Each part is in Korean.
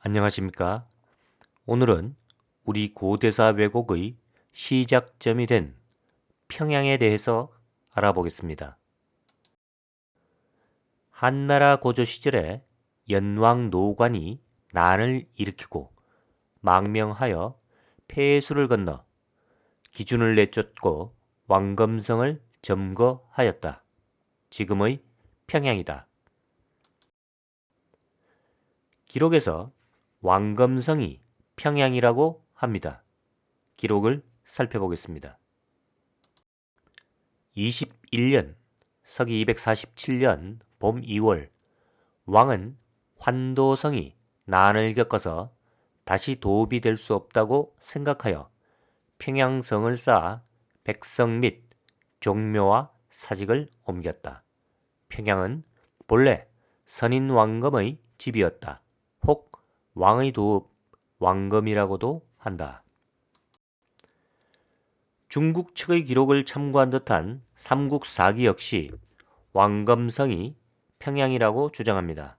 안녕하십니까? 오늘은 우리 고대사 왜곡의 시작점이 된 평양에 대해서 알아보겠습니다. 한나라 고조 시절에 연왕 노관이 난을 일으키고 망명하여 폐수를 건너 기준을 내쫓고 왕검성을 점거하였다. 지금의 평양이다. 기록에서 왕검성이 평양이라고 합니다. 기록을 살펴보겠습니다. 21년 서기 247년 봄 2월 왕은 환도성이 난을 겪어서 다시 도읍이 될 수 없다고 생각하여 평양성을 쌓아 백성 및 종묘와 사직을 옮겼다. 평양은 본래 선인 왕검의 집이었다. 혹 왕의 도읍 왕검이라고도 한다. 중국 측의 기록을 참고한 듯한 삼국사기 역시 왕검성이 평양이라고 주장합니다.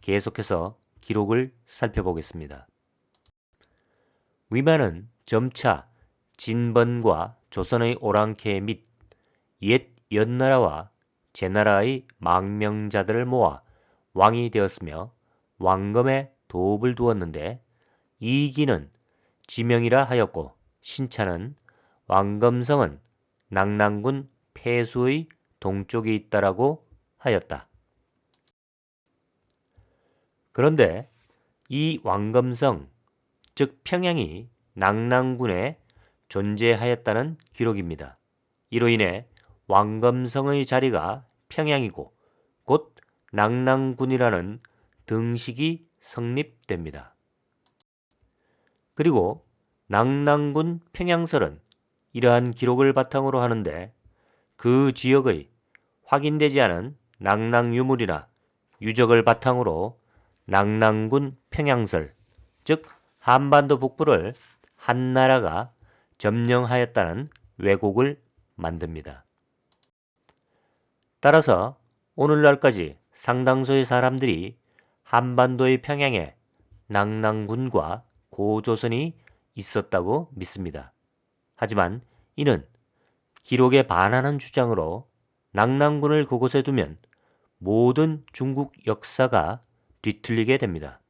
계속해서 기록을 살펴보겠습니다. 위만은 점차 진번과 조선의 오랑캐 및 옛 연나라와 제나라의 망명자들을 모아 왕이 되었으며 왕검에 도읍을 두었는데 이기는 지명이라 하였고 신차는 왕검성은 낙랑군 폐수의 동쪽에 있다라고 하였다. 그런데 이 왕검성, 즉 평양이 낙랑군에 존재하였다는 기록입니다. 이로 인해 왕검성의 자리가 평양이고 곧 낙랑군이라는 등식이 성립됩니다. 그리고 낙랑군 평양설은 이러한 기록을 바탕으로 하는데 그 지역의 확인되지 않은 낙랑 유물이나 유적을 바탕으로 낙랑군 평양설, 즉 한반도 북부를 한나라가 점령하였다는 왜곡을 만듭니다. 따라서 오늘날까지 상당수의 사람들이 한반도의 평양에 낙랑군과 고조선이 있었다고 믿습니다. 하지만 이는 기록에 반하는 주장으로 낙랑군을 그곳에 두면 모든 중국 역사가 뒤틀리게 됩니다.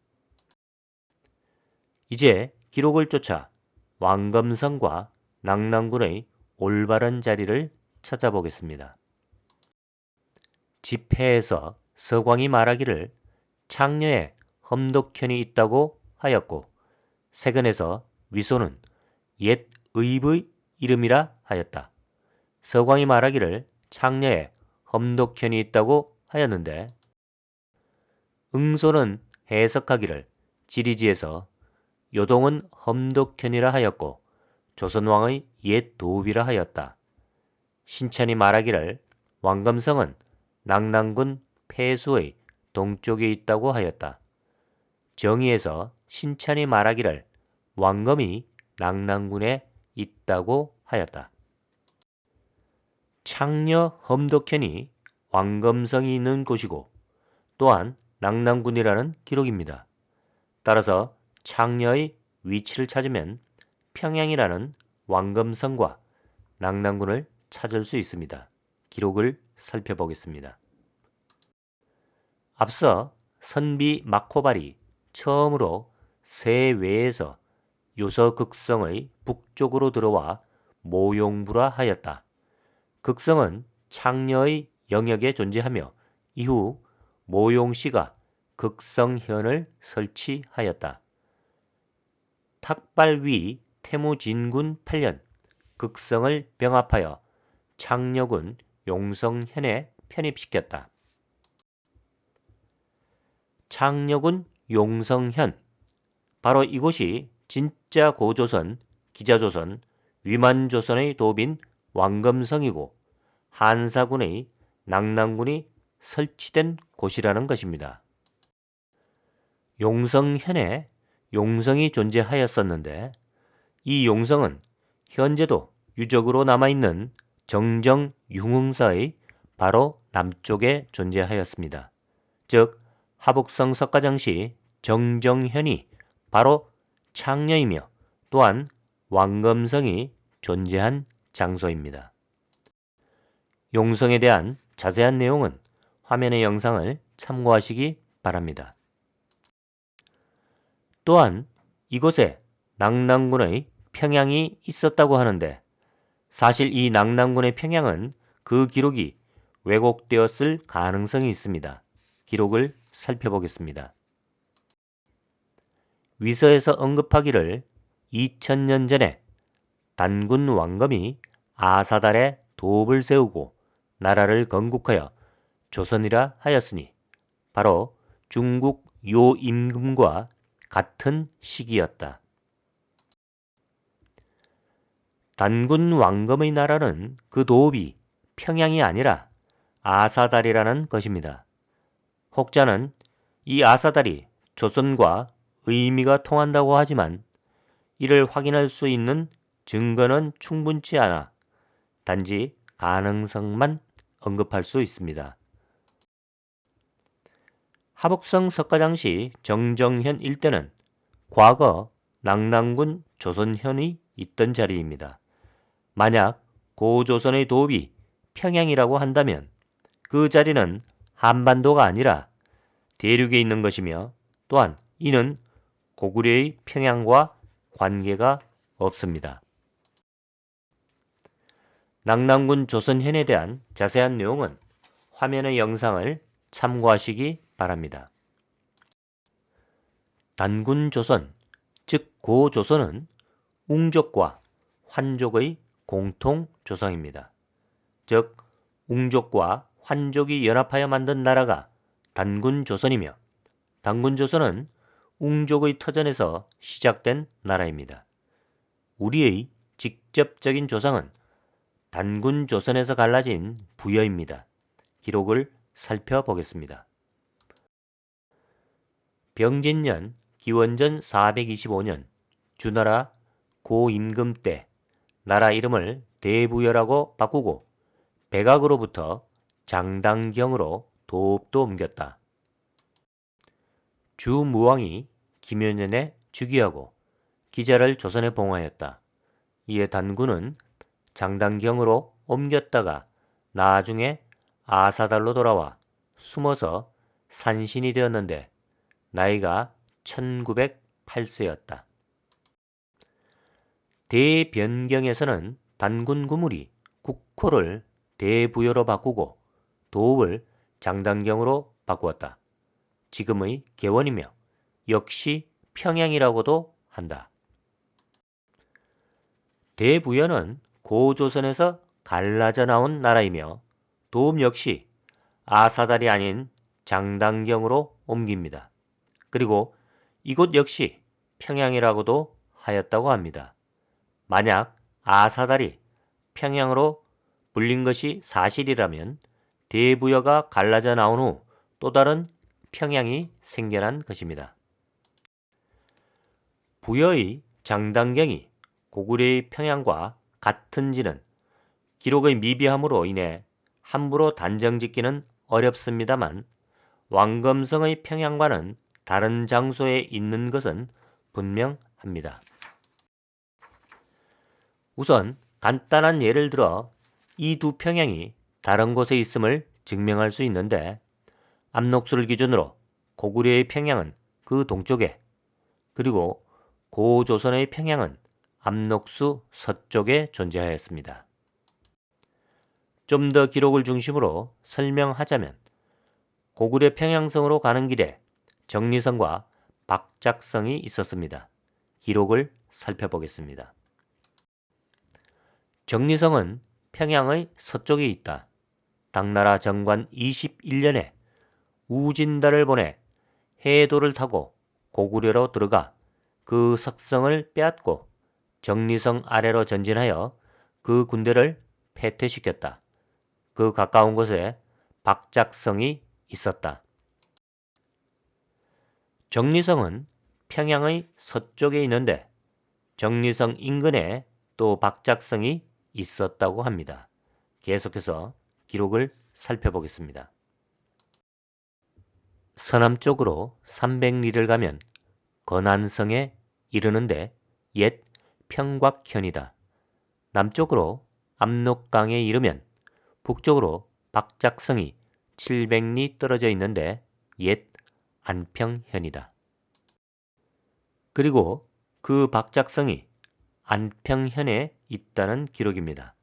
이제 기록을 쫓아 왕검성과 낙랑군의 올바른 자리를 찾아보겠습니다. 집회에서 서광이 말하기를 창녀에 험독현이 있다고 하였고 세근에서 위소는 옛 의의 이름이라 하였다. 서광이 말하기를 창녀에 험독현이 있다고 하였는데 응소는 해석하기를 지리지에서 요동은 험독현이라 하였고 조선왕의 옛 도읍이라 하였다. 신천이 말하기를 왕검성은 낙랑군 폐수의 동쪽에 있다고 하였다. 정의에서 신천이 말하기를 왕검이 낙랑군에 있다고 하였다. 창녀 험덕현이 왕검성이 있는 곳이고 또한 낙랑군이라는 기록입니다. 따라서 창녀의 위치를 찾으면 평양이라는 왕검성과 낙랑군을 찾을 수 있습니다. 기록을 살펴보겠습니다. 앞서 선비 마코발이 처음으로 세외에서 요서 극성의 북쪽으로 들어와 모용부라 하였다. 극성은 창녀의 영역에 존재하며 이후 모용씨가 극성현을 설치하였다. 탁발위 태무진군 8년 극성을 병합하여 창녀군 용성현에 편입시켰다. 창녀군 용성현 바로 이곳이 진짜 고조선, 기자조선, 위만조선의 도빈 왕검성이고 한사군의 낙랑군이 설치된 곳이라는 것입니다. 용성현에 용성이 존재하였었는데 이 용성은 현재도 유적으로 남아있는 정정 융흥사의 바로 남쪽에 존재하였습니다. 즉 하북성 석가장시 정정현이 바로 창녀이며 또한 왕검성이 존재한 장소입니다. 용성에 대한 자세한 내용은 화면의 영상을 참고하시기 바랍니다. 또한 이곳에 낙랑군의 평양이 있었다고 하는데 사실 이 낙랑군의 평양은 그 기록이 왜곡되었을 가능성이 있습니다. 기록을 살펴보겠습니다. 위서에서 언급하기를 2000년 전에 단군 왕검이 아사달에 도읍을 세우고 나라를 건국하여 조선이라 하였으니 바로 중국 요 임금과 같은 시기였다. 단군 왕검의 나라는 그 도읍이 평양이 아니라 아사달이라는 것입니다. 혹자는 이 아사달이 조선과 의미가 통한다고 하지만 이를 확인할 수 있는 증거는 충분치 않아 단지 가능성만 언급할 수 있습니다. 하복성 석가장시 정정현 일대는 과거 낙랑군 조선현이 있던 자리입니다. 만약 고조선의 도읍이 평양이라고 한다면 그 자리는 한반도가 아니라 대륙에 있는 것이며 또한 이는 고구려의 평양과 관계가 없습니다. 낙랑군 조선현에 대한 자세한 내용은 화면의 영상을 참고하시기 바랍니다. 단군 조선, 즉 고조선은 웅족과 환족의 공통 조상입니다. 즉 웅족과 환족이 연합하여 만든 나라가 단군 조선이며 단군 조선은 웅족의 터전에서 시작된 나라입니다. 우리의 직접적인 조상은 단군 조선에서 갈라진 부여입니다. 기록을 살펴보겠습니다. 병진년 기원전 425년 주나라 고임금 때 나라 이름을 대부여라고 바꾸고 백악으로부터 장당경으로 도읍도 옮겼다. 주무왕이 김효년에 즉위하고 기자를 조선에 봉하였다. 이에 단군은 장당경으로 옮겼다가 나중에 아사달로 돌아와 숨어서 산신이 되었는데 나이가 1908세였다. 대변경에서는 단군 구물이 국호를 대부여로 바꾸고 도읍을 장당경으로 바꾸었다. 지금의 개원이며 역시 평양이라고도 한다. 대부여는 고조선에서 갈라져 나온 나라이며 도읍 역시 아사달이 아닌 장당경으로 옮깁니다. 그리고 이곳 역시 평양이라고도 하였다고 합니다. 만약 아사달이 평양으로 불린 것이 사실이라면 대부여가 갈라져 나온 후 또 다른 평양이 생겨난 것입니다. 부여의 장당경이 고구려의 평양과 같은지는 기록의 미비함으로 인해 함부로 단정짓기는 어렵습니다만 왕검성의 평양과는 다른 장소에 있는 것은 분명합니다. 우선 간단한 예를 들어 이 두 평양이 다른 곳에 있음을 증명할 수 있는데 압록수를 기준으로 고구려의 평양은 그 동쪽에 그리고 고조선의 평양은 압록수 서쪽에 존재하였습니다. 좀 더 기록을 중심으로 설명하자면 고구려 평양성으로 가는 길에 정리성과 박작성이 있었습니다. 기록을 살펴보겠습니다. 정리성은 평양의 서쪽에 있다. 당나라 정관 21년에 우진달을 보내 해도를 타고 고구려로 들어가 그 석성을 빼앗고 정리성 아래로 전진하여 그 군대를 패퇴시켰다. 그 가까운 곳에 박작성이 있었다. 정리성은 평양의 서쪽에 있는데 정리성 인근에 또 박작성이 있었다고 합니다. 계속해서 기록을 살펴보겠습니다. 서남쪽으로 300리를 가면 건안성에 이르는데 옛 평곽현이다. 남쪽으로 압록강에 이르면 북쪽으로 박작성이 700리 떨어져 있는데 옛 안평현이다. 그리고 그 박작성이 안평현에 있다는 기록입니다.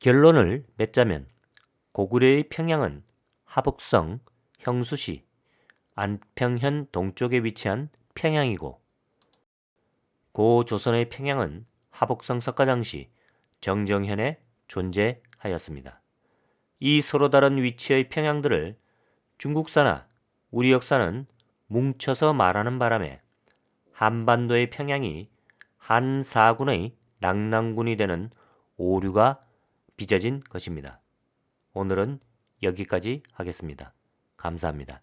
결론을 맺자면 고구려의 평양은 하북성 형수시 안평현 동쪽에 위치한 평양이고 고 조선의 평양은 하북성 석가장시 정정현에 존재하였습니다. 이 서로 다른 위치의 평양들을 중국사나 우리 역사는 뭉쳐서 말하는 바람에 한반도의 평양이 한 사군의 낙랑군이 되는 오류가 빚어진 것입니다. 오늘은 여기까지 하겠습니다. 감사합니다.